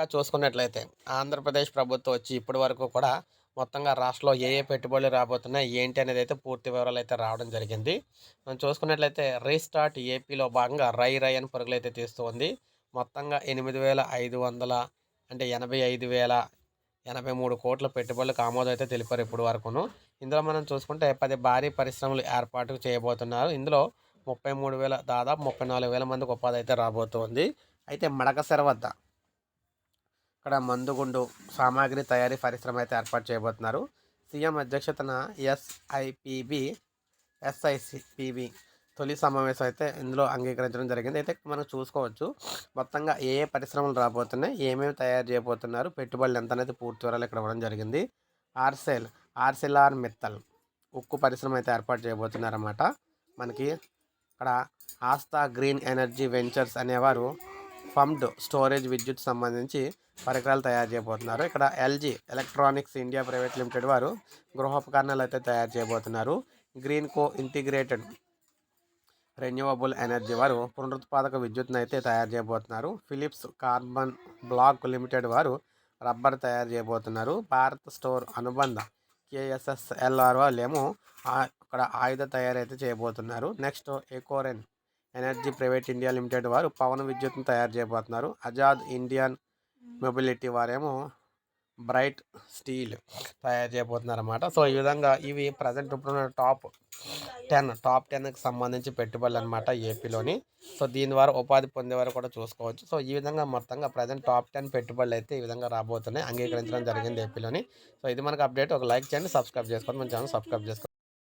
ఇంకా చూసుకున్నట్లయితే ఆంధ్రప్రదేశ్ ప్రభుత్వం వచ్చి ఇప్పటి వరకు కూడా మొత్తంగా రాష్ట్రంలో ఏ ఏ పెట్టుబడులు రాబోతున్నాయి ఏంటి అనేది అయితే పూర్తి వివరాలు అయితే రావడం జరిగింది. మనం చూసుకున్నట్లయితే రీస్టార్ట్ ఏపీలో భాగంగా రై రై అని పరుగులు అయితే తీస్తుంది మొత్తంగా ఎనిమిది వేల ఐదు వందల అంటే ఎనభై ఐదు వేల ఎనభై మూడు కోట్ల పెట్టుబడులకు ఆమోదం అయితే తెలిపారు ఇప్పుడు వరకును. ఇందులో మనం చూసుకుంటే పది భారీ పరిశ్రమలు ఏర్పాటు చేయబోతున్నారు. ఇందులో ముప్పై మూడు వేల దాదాపు ముప్పై నాలుగు వేల మందికి ఉపాధి అయితే రాబోతుంది. అయితే మడకసెర వద్ద ఇక్కడ మందుగుండు సామాగ్రి తయారీ పరిశ్రమ అయితే ఏర్పాటు చేయబోతున్నారు. సీఎం అధ్యక్షతన ఎస్ఐపిబి ఎస్ఐసిపిబి తొలి సమావేశం అయితే ఇందులో అంగీకరించడం జరిగింది. అయితే మనం చూసుకోవచ్చు మొత్తంగా ఏ ఏ పరిశ్రమలు రాబోతున్నాయి ఏమేమి తయారు చేయబోతున్నారు పెట్టుబడులు ఎంత అనేది పూర్తి వివరాలు ఇక్కడ ఇవ్వడం జరిగింది. ఆర్సెల్ ఆర్సెలార్ మిత్తల్ ఉక్కు పరిశ్రమ అయితే ఏర్పాటు చేయబోతున్నారన్నమాట. మనకి ఇక్కడ ఆస్థా గ్రీన్ ఎనర్జీ వెంచర్స్ అనేవారు పంప్డ్ స్టోరేజ్ విద్యుత్ సంబంధించి పరికరాలు తయారు చేయబోతున్నారు. ఇక్కడ LG electronics India private limited వారు గృహోపకరణాలు అయితే తయారు చేయబోతున్నారు. Green co integrated renewable energy వారు పునరుత్పాదక విద్యుత్ను అయితే తయారు చేయబోతున్నారు. ఫిలిప్స్ కార్బన్ బ్లాక్ లిమిటెడ్ వారు రబ్బర్ తయారు చేయబోతున్నారు. భారత్ స్టోర్ అనుబంధ కేఎస్ఎస్ఎల్ఆర్ వాళ్ళు ఏమో అక్కడ ఆయుధ తయారైతే చేయబోతున్నారు. Next Ecoren energy private India limited వారు పవన విద్యుత్ను తయారు చేయబోతున్నారు. ఆజాద్ ఇండియన్ మొబిలిటీ వారేమో బ్రైట్ స్టీల్ తయారు చేయబోతున్నారు అనమాట సో ఈ విధంగా ఇవి ప్రజెంట్ ఇప్పుడు టాప్ టెన్ టాప్ టెన్కి సంబంధించి పెట్టుబడులు అనమాట ఏపీలోని. సో దీని ద్వారా ఉపాధి పొందేవారు కూడా చూసుకోవచ్చు. సో ఈ విధంగా మొత్తంగా ప్రజెంట్ టాప్ టెన్ పెట్టుబడులు అయితే ఈ విధంగా రాబోతున్నాయి. అంగీకరించడం జరిగింది ఏపీలోని. సో ఇది మనకు అప్డేట్. ఒక లైక్ చేయండి సబ్స్క్రైబ్ చేసుకోండి. మన ఛానల్ సబ్స్క్రైబ్ చేసుకోండి.